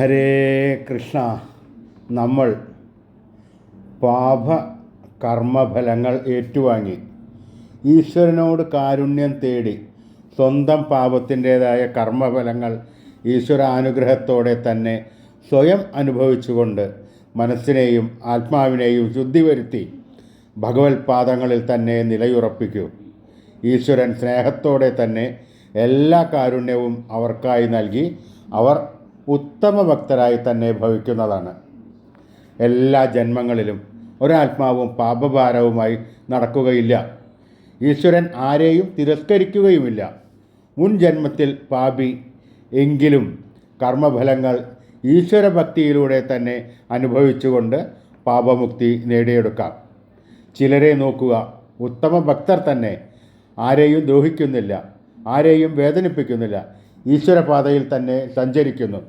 ഹരേ കൃഷ്ണ നമ്മൾ പാപ കർമ്മഫലങ്ങൾ ഏറ്റുവാങ്ങി. ഈശ്വരനോട് കാരുണ്യം തേടി സ്വന്തം പാപത്തിന്റേതായ കർമ്മഫലങ്ങൾ ഈശ്വരാനുഗ്രഹത്തോടെ തന്നെ സ്വയം അനുഭവിച്ചുകൊണ്ട് മനസ്സിനെയും ആത്മാവിനെയും ശുദ്ധി വരുത്തി ഭഗവത് പാദങ്ങളിൽ തന്നെ നിലയുറപ്പിക്കൂ. ഈശ്വരൻ സ്നേഹത്തോടെ തന്നെ എല്ലാ കാരുണ്യവും അവർക്കായി നൽകി അവർ ഉത്തമ ഭക്തരായി തന്നെ ഭവിക്കുന്നതാണ്. എല്ലാ ജന്മങ്ങളിലും ഒരാത്മാവും പാപഭാരവുമായി നടക്കുകയില്ല. ഈശ്വരൻ ആരെയും തിരസ്കരിക്കുകയുമില്ല. മുൻ ജന്മത്തിൽ പാപി എങ്കിലും കർമ്മഫലങ്ങൾ ഈശ്വരഭക്തിയിലൂടെ തന്നെ അനുഭവിച്ചുകൊണ്ട് പാപമുക്തി നേടിയെടുക്കാം. ചിലരെ നോക്കുക ഉത്തമ ഭക്തർ തന്നെ ആരെയും ദ്രോഹിക്കുന്നില്ല ആരെയും വേദനിപ്പിക്കുന്നില്ല ഈശ്വരപാതയിൽ തന്നെ സഞ്ചരിക്കുന്നു.